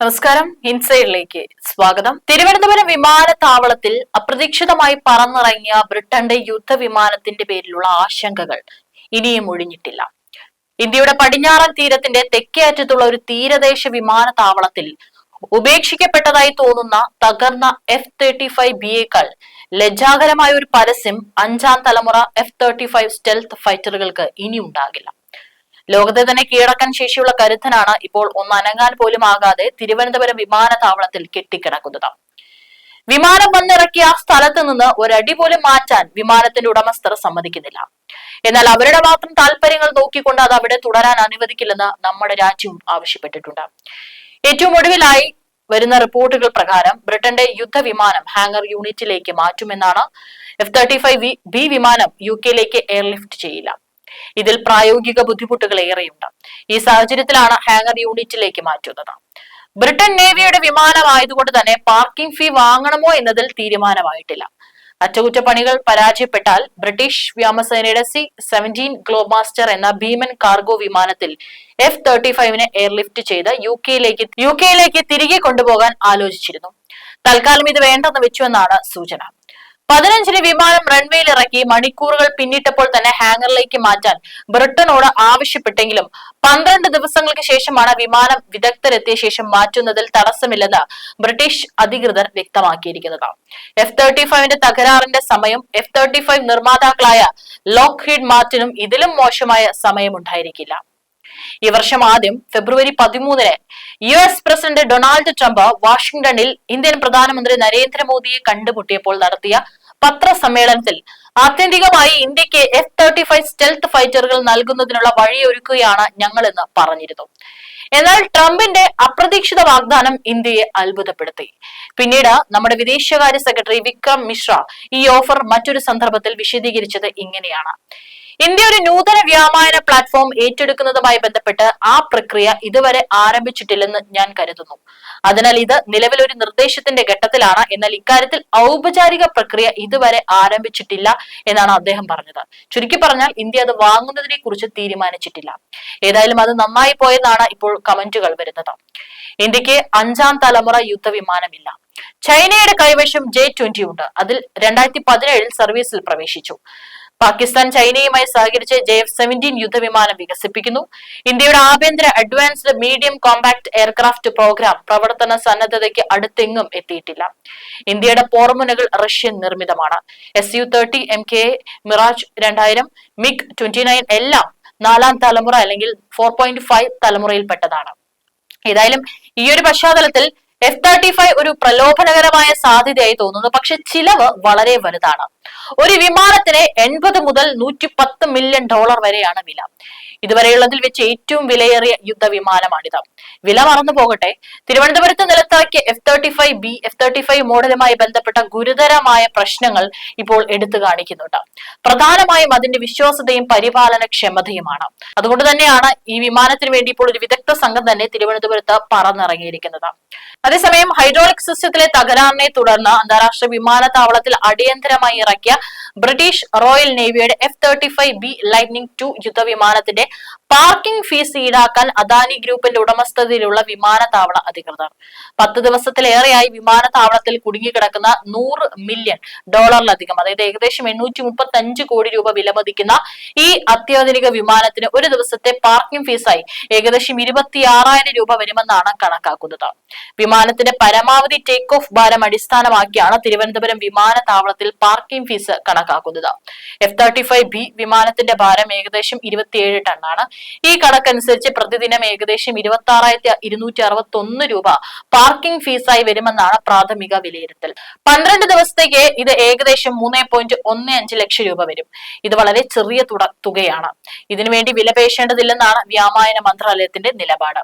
നമസ്കാരം. ഇൻസൈഡിലേക്ക് സ്വാഗതം. തിരുവനന്തപുരം വിമാനത്താവളത്തിൽ അപ്രതീക്ഷിതമായി പറന്നിറങ്ങിയ ബ്രിട്ടന്റെ യുദ്ധവിമാനത്തിന്റെ പേരിലുള്ള ആശങ്കകൾ ഇനിയും ഒഴിഞ്ഞിട്ടില്ല. ഇന്ത്യയുടെ പടിഞ്ഞാറൻ തീരത്തിന്റെ തെക്കേ അറ്റത്തുള്ള ഒരു തീരദേശ വിമാനത്താവളത്തിൽ ഉപേക്ഷിക്കപ്പെട്ടതായി തോന്നുന്ന തകർന്ന എഫ് തേർട്ടി ഫൈവ് ബി എക്കാൾ ലജ്ജാകരമായ ഒരു പരസ്യം അഞ്ചാം തലമുറ എഫ് തേർട്ടി ഫൈവ് സ്റ്റെൽത്ത് ഫൈറ്ററുകൾക്ക് ഇനി ഉണ്ടാകില്ല ലോകത്തെ തന്നെ കീഴടക്കാൻ ശേഷിയുള്ള കരുത്തനാണ് ഇപ്പോൾ ഒന്ന് അനങ്ങാൻ പോലും ആകാതെ തിരുവനന്തപുരം വിമാനത്താവളത്തിൽ കെട്ടിക്കിടക്കുന്നത്. വിമാനം വന്നിറക്കിയ സ്ഥലത്ത് നിന്ന് ഒരടി പോലും മാറ്റാൻ വിമാനത്തിന്റെ ഉടമസ്ഥർ സമ്മതിക്കുന്നില്ല. എന്നാൽ അവരുടെ മാത്രം താല്പര്യങ്ങൾ നോക്കിക്കൊണ്ട് അത് അവിടെ തുടരാൻ അനുവദിക്കില്ലെന്ന് നമ്മുടെ രാജ്യവും ആവശ്യപ്പെട്ടിട്ടുണ്ട്. ഏറ്റവും ഒടുവിലായി വരുന്ന റിപ്പോർട്ടുകൾ പ്രകാരം ബ്രിട്ടന്റെ യുദ്ധവിമാനം ഹാങ്ങർ യൂണിറ്റിലേക്ക് മാറ്റുമെന്നാണ് എഫ് തേർട്ടി ഫൈവ് ബി വിമാനം യു കെയിലേക്ക് എയർലിഫ്റ്റ് ചെയ്യില്ല. ഇതിൽ പ്രായോഗിക ബുദ്ധിമുട്ടുകൾ ഏറെയുണ്ട്. ഈ സാഹചര്യത്തിലാണ് ഹാങ്ങർ യൂണിറ്റിലേക്ക് മാറ്റുന്നത്. ബ്രിട്ടൻ നേവിയുടെ വിമാനമായതുകൊണ്ട് തന്നെ പാർക്കിംഗ് ഫീ വാങ്ങണമോ എന്നതിൽ തീരുമാനമായിട്ടില്ല. അറ്റകുറ്റപ്പണികൾ പരാജയപ്പെട്ടാൽ ബ്രിട്ടീഷ് വ്യോമസേനയുടെ സി സെവന്റീൻ ഗ്ലോബാസ്റ്റർ എന്ന ഭീമൻ കാർഗോ വിമാനത്തിൽ എഫ് തേർട്ടി ഫൈവിനെ എയർലിഫ്റ്റ് ചെയ്ത് യു കെയിലേക്ക് യു കെയിലേക്ക് തിരികെ കൊണ്ടുപോകാൻ ആലോചിച്ചിരുന്നു. തൽക്കാലം ഇത് വേണ്ടെന്ന് വെച്ചുവെന്നാണ് സൂചന. പതിനഞ്ചിന് വിമാനം റൺവേയിൽ ഇറക്കി മണിക്കൂറുകൾ പിന്നിട്ടപ്പോൾ തന്നെ ഹാങ്ങറിലേക്ക് മാറ്റാൻ ബ്രിട്ടനോട് ആവശ്യപ്പെട്ടെങ്കിലും പന്ത്രണ്ട് ദിവസങ്ങൾക്ക് ശേഷമാണ് വിമാനം വിദഗ്ധരെത്തിയ ശേഷം മാറ്റുന്നതിൽ തടസ്സമില്ലെന്ന് ബ്രിട്ടീഷ് അധികൃതർ വ്യക്തമാക്കിയിരിക്കുന്നത്. എഫ് തേർട്ടി ഫൈവിന്റെ തകരാറിന്റെ സമയം എഫ് തേർട്ടി ഫൈവ് നിർമ്മാതാക്കളായ ലോക്ക് ഹീഡ് മാർട്ടിനും ഇതിലും മോശമായ സമയമുണ്ടായിരിക്കില്ല. ഈ വർഷം ആദ്യം ഫെബ്രുവരി പതിമൂന്നിന് U S president Donald Trump വാഷിംഗ്ടണിൽ ഇന്ത്യൻ പ്രധാനമന്ത്രി നരേന്ദ്രമോദിയെ കണ്ടുമുട്ടിയപ്പോൾ നടത്തിയ പത്രസമ്മേളനത്തിൽ ആത്യന്തികമായി ഇന്ത്യയ്ക്ക് എഫ് തേർട്ടി ഫൈവ് സ്റ്റെൽത്ത് ഫൈറ്ററുകൾ നൽകുന്നതിനുള്ള വഴിയൊരുക്കുകയാണ് ഞങ്ങളെന്ന് പറഞ്ഞിരുന്നു. എന്നാൽ ട്രംപിന്റെ അപ്രതീക്ഷിത വാഗ്ദാനം ഇന്ത്യയെ അത്ഭുതപ്പെടുത്തി. പിന്നീട് നമ്മുടെ വിദേശകാര്യ സെക്രട്ടറി വിക്രം മിശ്ര ഈ ഓഫർ മറ്റൊരു സന്ദർഭത്തിൽ വിശദീകരിച്ചത് ഇങ്ങനെയാണ്. ഇന്ത്യ ഒരു നൂതന വ്യാപാര പ്ലാറ്റ്ഫോം ഏറ്റെടുക്കുന്നതുമായി ബന്ധപ്പെട്ട് ആ പ്രക്രിയ ഇതുവരെ ആരംഭിച്ചിട്ടില്ലെന്ന് ഞാൻ കരുതുന്നു. അതിനാൽ ഇത് നിലവിലൊരു നിർദ്ദേശത്തിന്റെ ഘട്ടത്തിലാണ്. എന്നാൽ ഇക്കാര്യത്തിൽ ഔപചാരിക പ്രക്രിയ ഇതുവരെ ആരംഭിച്ചിട്ടില്ല എന്നാണ് അദ്ദേഹം പറഞ്ഞത്. ചുരുക്കി പറഞ്ഞാൽ ഇന്ത്യ അത് വാങ്ങുന്നതിനെ കുറിച്ച് തീരുമാനിച്ചിട്ടില്ല. ഏതായാലും അത് നന്നായി പോയെന്നാണ് ഇപ്പോൾ കമന്റുകൾ വരുന്നത്. ഇന്ത്യയ്ക്ക് അഞ്ചാം തലമുറ യുദ്ധവിമാനമില്ല. ചൈനയുടെ കൈവശം ജെ ട്വന്റി ഉണ്ട്. അതിൽ രണ്ടായിരത്തി പതിനേഴിൽ സർവീസിൽ പ്രവേശിച്ചു. പാകിസ്ഥാൻ ചൈനയുമായി സഹകരിച്ച് ജെ എഫ് സെവന്റീൻ യുദ്ധവിമാനം വികസിപ്പിക്കുന്നു. ഇന്ത്യയുടെ ആഭ്യന്തര advanced medium compact aircraft programme പ്രവർത്തന സന്നദ്ധതയ്ക്ക് അടുത്തെങ്ങും എത്തിയിട്ടില്ല. ഇന്ത്യയുടെ പോർമുനകൾ Russian നിർമ്മിതമാണ്. S U thirty M K Mirage രണ്ടായിരം മിഗ് ട്വന്റി നയൻ എല്ലാം നാലാം തലമുറ അല്ലെങ്കിൽ ഫോർ പോയിന്റ് ഫൈവ് തലമുറയിൽപ്പെട്ടതാണ്. ഏതായാലും ഈ ഒരു പശ്ചാത്തലത്തിൽ എഫ് തേർട്ടി ഫൈവ് ഒരു പ്രലോഭനകരമായ സാധ്യതയായി തോന്നുന്നു. പക്ഷെ ചിലവ് വളരെ വലുതാണ്. ഒരു വിമാനത്തിന് എൺപത് മുതൽ നൂറ്റി പത്ത് മില്യൺ ഡോളർ വരെയാണ് വില. ഇതുവരെയുള്ളതിൽ വെച്ച് ഏറ്റവും വിലയേറിയ യുദ്ധവിമാനമാണിത്. വില മറന്നു പോകട്ടെ. തിരുവനന്തപുരത്ത് നിലത്താക്കിയ F thirty five B F thirty five മോഡലുമായി ബന്ധപ്പെട്ട ഗുരുതരമായ പ്രശ്നങ്ങൾ ഇപ്പോൾ എടുത്തു കാണിക്കുന്നുണ്ട്. പ്രധാനമായും അതിന്റെ വിശ്വാസതയും പരിപാലന ക്ഷമതയുമാണ് അതുകൊണ്ട് തന്നെയാണ് ഈ വിമാനത്തിന് വേണ്ടി ഇപ്പോൾ ഒരു വിദഗ്ധ സംഘം തന്നെ തിരുവനന്തപുരത്ത് പറന്നിറങ്ങിയിരിക്കുന്നത്. അതേസമയം ഹൈഡ്രോളിക് സിസ്റ്റത്തിലെ തകരാറിനെ തുടർന്ന് അന്താരാഷ്ട്ര വിമാനത്താവളത്തിൽ അടിയന്തരമായി ഇറക്കിയ British royal നേവിയുടെ F thirty five B lightning two യുദ്ധവിമാനത്തിന്റെ parking fees ഈടാക്കാൻ അദാനി ഗ്രൂപ്പിന്റെ ഉടമസ്ഥതയിലുള്ള വിമാനത്താവള അധികൃതർ. പത്ത് ദിവസത്തിലേറെയായി വിമാനത്താവളത്തിൽ കുടുങ്ങിക്കിടക്കുന്ന നൂറ് മില്യൺ ഡോളറിലധികം അതായത് ഏകദേശം എണ്ണൂറ്റി മുപ്പത്തി അഞ്ച് കോടി രൂപ വിലമതിക്കുന്ന ഈ അത്യാധുനിക വിമാനത്തിന് ഒരു ദിവസത്തെ പാർക്കിംഗ് ഫീസായി ഏകദേശം ഇരുപത്തി ആറായിരം രൂപ വരുമെന്നാണ് കണക്കാക്കുന്നത്. വിമാനത്തിന്റെ പരമാവധി ടേക്ക് ഓഫ് ഭാരം അടിസ്ഥാനമാക്കിയാണ് തിരുവനന്തപുരം വിമാനത്താവളത്തിൽ പാർക്കിംഗ് ഫീസ് കണക്കാക്കുന്നത്. എഫ് തേർട്ടി ഫൈവ് ബി വിമാനത്തിന്റെ ഭാരം ഏകദേശം ഇരുപത്തിയേഴ് ടണ്ണാണ്. ഈ കണക്കനുസരിച്ച് പ്രതിദിനം ഏകദേശം ഇരുപത്തി ആറായിരത്തി ഇരുന്നൂറ്റി അറുപത്തി ഒന്ന് രൂപ പാർക്കിംഗ് ഫീസായി വരുമെന്നാണ് പ്രാഥമിക വിലയിരുത്തൽ. പന്ത്രണ്ട് ദിവസത്തേക്ക് ഇത് ഏകദേശം മൂന്ന് പോയിന്റ് ഒന്ന് അഞ്ച് ലക്ഷം രൂപ വരും. ഇത് വളരെ ചെറിയ തുക തുകയാണ്. ഇതിനുവേണ്ടി വിലപേശേണ്ടതില്ലെന്നാണ് വ്യാമായന മന്ത്രാലയത്തിന്റെ നിലപാട്.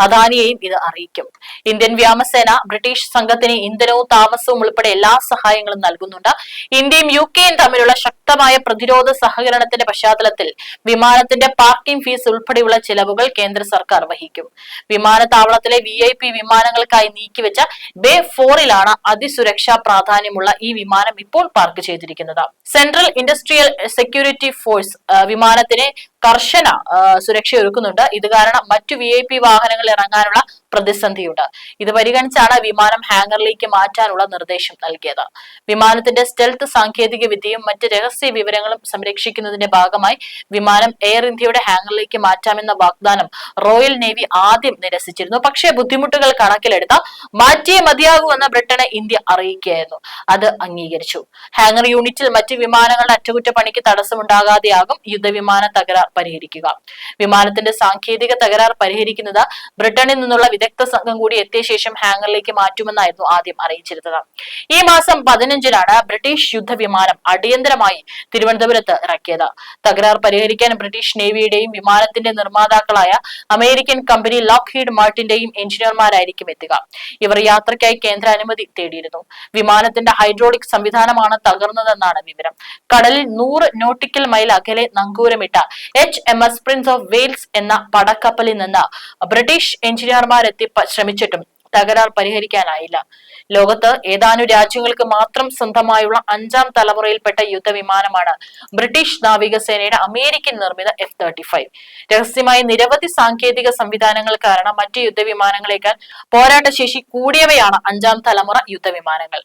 അദാനിയെയും ഇത് അറിയിക്കും. ഇന്ത്യൻ വ്യോമസേന ബ്രിട്ടീഷ് സംഘത്തിന് ഇന്ധനവും താമസവും ഉൾപ്പെടെ എല്ലാ സഹായങ്ങളും നൽകുന്നുണ്ട്. ഇന്ത്യയും യു കെയും തമ്മിലുള്ള ശക്തമായ പ്രതിരോധ സഹകരണത്തിന്റെ പശ്ചാത്തലത്തിൽ വിമാനത്തിന്റെ പാർക്കിംഗ് ഫീസ് ഉൾപ്പെടെയുള്ള ചെലവുകൾ കേന്ദ്ര സർക്കാർ വഹിക്കും. വിമാനത്താവളത്തിലെ വി ഐ പി വിമാനങ്ങൾക്കായി നീക്കിവെച്ച ബേ ഫോറിലാണ് അതിസുരക്ഷാ പ്രാധാന്യമുള്ള ഈ വിമാനം ഇപ്പോൾ പാർക്ക് ചെയ്തിരിക്കുന്നത്. സെൻട്രൽ ഇൻഡസ്ട്രിയൽ സെക്യൂരിറ്റി ഫോഴ്സ് വിമാനത്തിനെ കർശന സുരക്ഷ ഒരുക്കുന്നുണ്ട്. ഇത് കാരണം മറ്റു വി ഐ പി വാഹനങ്ങൾ ഇറങ്ങാനുള്ള പ്രതിസന്ധിയുണ്ട്. ഇത് പരിഗണിച്ചാണ് വിമാനം ഹാങ്ങറിലേക്ക് മാറ്റാനുള്ള നിർദ്ദേശം നൽകിയത്. വിമാനത്തിന്റെ സ്റ്റെൽത്ത് സാങ്കേതിക വിദ്യയും മറ്റ് രഹസ്യ വിവരങ്ങളും സംരക്ഷിക്കുന്നതിന്റെ ഭാഗമായി വിമാനം എയർ ഇന്ത്യയുടെ ഹാങ്ങറിലേക്ക് മാറ്റാമെന്ന വാഗ്ദാനം റോയൽ നേവി ആദ്യം നിരസിച്ചിരുന്നു. പക്ഷേ ബുദ്ധിമുട്ടുകൾ കണക്കിലെടുത്ത മാറ്റിയേ മതിയാകൂ എന്ന് ബ്രിട്ടനെ ഇന്ത്യ അറിയിക്കുകയായിരുന്നു. അത് അംഗീകരിച്ചു. ഹാങ്ങർ യൂണിറ്റിൽ മറ്റ് വിമാനങ്ങളുടെ അറ്റകുറ്റപ്പണിക്ക് തടസ്സമുണ്ടാകാതെയാകും യുദ്ധവിമാന തകരാർ. പരിഹരിക്കുക. വിമാനത്തിന്റെ സാങ്കേതിക തകരാർ പരിഹരിക്കുന്നത് ബ്രിട്ടനിൽ നിന്നുള്ള വിദഗ്ധ സംഘം കൂടി എത്തിയ ശേഷം ഹാങ്ങറിലേക്ക് മാറ്റുമെന്നായിരുന്നു ആദ്യം അറിയിച്ചിരുന്നത്. ഈ മാസം പതിനഞ്ചിനാണ് ബ്രിട്ടീഷ് യുദ്ധവിമാനം അടിയന്തരമായി തിരുവനന്തപുരത്ത് ഇറക്കിയത്. തകരാർ പരിഹരിക്കാൻ ബ്രിട്ടീഷ് നേവിയുടെയും വിമാനത്തിന്റെ നിർമ്മാതാക്കളായ അമേരിക്കൻ കമ്പനി ലോക്ക് ഹീഡ് മാർട്ടിന്റെയും എഞ്ചിനീയർമാരായിരിക്കും എത്തുക. ഇവർ യാത്രയ്ക്കായി കേന്ദ്ര അനുമതി തേടിയിരുന്നു. വിമാനത്തിന്റെ ഹൈഡ്രോളിക് സംവിധാനമാണ് തകർന്നതെന്നാണ് വിവരം. കടലിൽ നൂറ് നോട്ടിക്കൽ മൈൽ അകലെ നങ്കൂരമിട്ട H M S prince of Wales എന്ന പടക്കപ്പലിൽ നിന്ന് ബ്രിട്ടീഷ് എഞ്ചിനീയർമാരെത്തി ശ്രമിച്ചിട്ടും തകരാർ പരിഹരിക്കാനായില്ല. ലോകത്ത് ഏതാനും രാജ്യങ്ങൾക്ക് മാത്രം സ്വന്തമായുള്ള അഞ്ചാം തലമുറയിൽപ്പെട്ട യുദ്ധവിമാനമാണ് ബ്രിട്ടീഷ് നാവികസേനയുടെ അമേരിക്കൻ നിർമ്മിത എഫ് തേർട്ടി ഫൈവ്. രഹസ്യമായ നിരവധി സാങ്കേതിക സംവിധാനങ്ങൾ കാരണം മറ്റ് യുദ്ധവിമാനങ്ങളെക്കാൾ പോരാട്ടശേഷി കൂടിയവയാണ് അഞ്ചാം തലമുറ യുദ്ധവിമാനങ്ങൾ.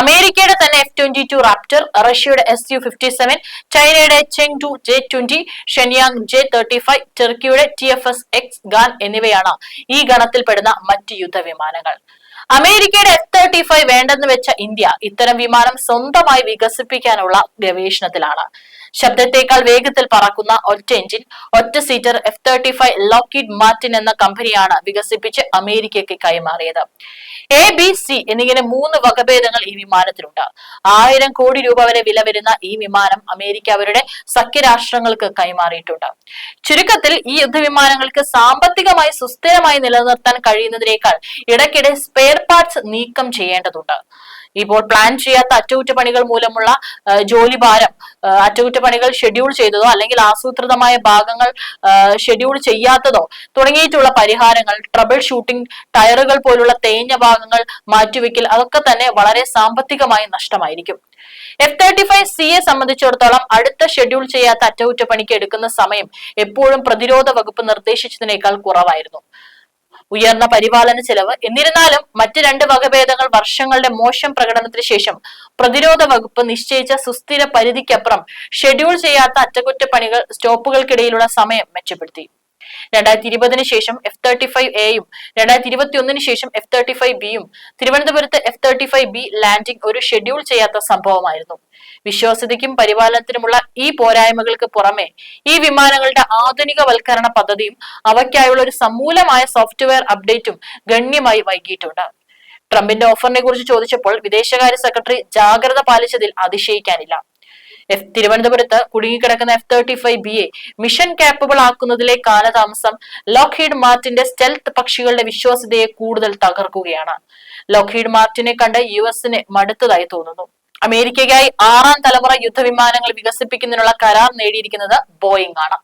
അമേരിക്കയുടെ തന്നെ എഫ് ട്വന്റി ടു റാപ്റ്റർ റഷ്യയുടെ എസ് യു ഫിഫ്റ്റി സെവൻ ചൈനയുടെ Chengdu J twenty Shenyang J thirty five ടെർക്കിയുടെ T F S X Kaan എന്നിവയാണ് ഈ ഗണത്തിൽപ്പെടുന്ന മറ്റ് യുദ്ധവിമാനങ്ങൾ. അമേരിക്കയുടെ എഫ് തേർട്ടി ഫൈവ് വേണ്ടെന്ന് വെച്ച ഇന്ത്യ ഇത്തരം വിമാനം സ്വന്തമായി വികസിപ്പിക്കാനുള്ള ഗവേഷണത്തിലാണ്. ശബ്ദത്തേക്കാൾ വേഗത്തിൽ പറക്കുന്ന ഒറ്റ എഞ്ചിൻ ഒറ്റ seater F thirty five Lockheed Martin എന്ന കമ്പനിയാണ് വികസിപ്പിച്ച് അമേരിക്കയ്ക്ക് കൈമാറിയത്. എ ബി സി എന്നിങ്ങനെ മൂന്ന് വകഭേദങ്ങൾ ഈ വിമാനത്തിലുണ്ട്. ആയിരം കോടി രൂപ വരെ വില വരുന്ന ഈ വിമാനം അമേരിക്ക അവരുടെ സഖ്യരാഷ്ട്രങ്ങൾക്ക് കൈമാറിയിട്ടുണ്ട്. ചുരുക്കത്തിൽ ഈ യുദ്ധവിമാനങ്ങൾക്ക് സാമ്പത്തികമായി സുസ്ഥിരമായി നിലനിർത്താൻ കഴിയുന്നതിനേക്കാൾ ഇടയ്ക്കിടെ സ്പെയർ പാർട്സ് നീക്കം ചെയ്യേണ്ടതുണ്ട്. ഇപ്പോൾ പ്ലാൻ ചെയ്യാത്ത അറ്റകുറ്റപ്പണികൾ മൂലമുള്ള ജോലി ഭാരം അറ്റകുറ്റപ്പണികൾ ഷെഡ്യൂൾ ചെയ്തതോ അല്ലെങ്കിൽ ആസൂത്രിതമായ ഭാഗങ്ങൾ ഷെഡ്യൂൾ ചെയ്യാത്തതോ തുടങ്ങിയിട്ടുള്ള പരിഹാരങ്ങൾ ട്രബിൾ ഷൂട്ടിംഗ് ടയറുകൾ പോലുള്ള തേഞ്ഞ ഭാഗങ്ങൾ മാറ്റിവെക്കൽ അതൊക്കെ തന്നെ വളരെ സാമ്പത്തികമായി നഷ്ടമായിരിക്കും. എഫ് തേർട്ടി ഫൈവ് സിയെ സംബന്ധിച്ചിടത്തോളം അടുത്ത ഷെഡ്യൂൾ ചെയ്യാത്ത അറ്റകുറ്റപ്പണിക്ക് എടുക്കുന്ന സമയം എപ്പോഴും പ്രതിരോധ വകുപ്പ് നിർദ്ദേശിച്ചതിനേക്കാൾ കുറവായിരുന്നു. ഉയർന്ന പരിപാലന ചെലവ്. എന്നിരുന്നാലും മറ്റ് രണ്ട് വകഭേദങ്ങൾ വർഷങ്ങളുടെ മോശം പ്രകടനത്തിന് ശേഷം പ്രതിരോധ വകുപ്പ് നിശ്ചയിച്ച സുസ്ഥിര പരിധിക്കപ്പുറം ഷെഡ്യൂൾ ചെയ്യാത്ത അറ്റകുറ്റപ്പണികൾ സ്റ്റോപ്പുകൾക്കിടയിലുള്ള സമയം മെച്ചപ്പെടുത്തി. രണ്ടായിരത്തി ഇരുപതിന് ശേഷം എഫ് തേർട്ടി ഫൈവ് എയും രണ്ടായിരത്തി ഇരുപത്തി ഒന്നിന് ശേഷം എഫ് തേർട്ടി ഫൈവ് ബിയും തിരുവനന്തപുരത്ത് F thirty five B landing ഒരു ഷെഡ്യൂൾ ചെയ്യാത്ത സംഭവമായിരുന്നു. വിശ്വാസ്യതയ്ക്കും പരിപാലനത്തിനുമുള്ള ഈ പോരായ്മകൾക്ക് പുറമെ ഈ വിമാനങ്ങളുടെ ആധുനികവൽക്കരണ പദ്ധതിയും അവയ്ക്കായുള്ള ഒരു സമൂലമായ സോഫ്റ്റ്വെയർ അപ്ഡേറ്റും ഗണ്യമായി വൈകിയിട്ടുണ്ട്. ട്രംപിന്റെ ഓഫറിനെ കുറിച്ച് ചോദിച്ചപ്പോൾ വിദേശകാര്യ സെക്രട്ടറി ജാഗ്രത പാലിച്ചതിൽ അതിശയിക്കാനില്ല. തിരുവനന്തപുരത്ത് കുടുങ്ങിക്കിടക്കുന്ന F thirty five B A mission capable ആക്കുന്നതിലെ കാലതാമസം ലോക്ക്ഹീഡ് മാർട്ടിന്റെ സ്റ്റെൽത്ത് പക്ഷികളുടെ വിശ്വാസ്യതയെ കൂടുതൽ തകർക്കുകയാണ്. ലോക്ക്ഹീഡ് മാർട്ടിനെ കണ്ട് യു എസിന് മടുത്തതായി തോന്നുന്നു. അമേരിക്കയ്ക്കായി ആറാം തലമുറ യുദ്ധവിമാനങ്ങൾ വികസിപ്പിക്കുന്നതിനുള്ള കരാർ നേടിയിരിക്കുന്നത് ബോയിങ് ആണ്.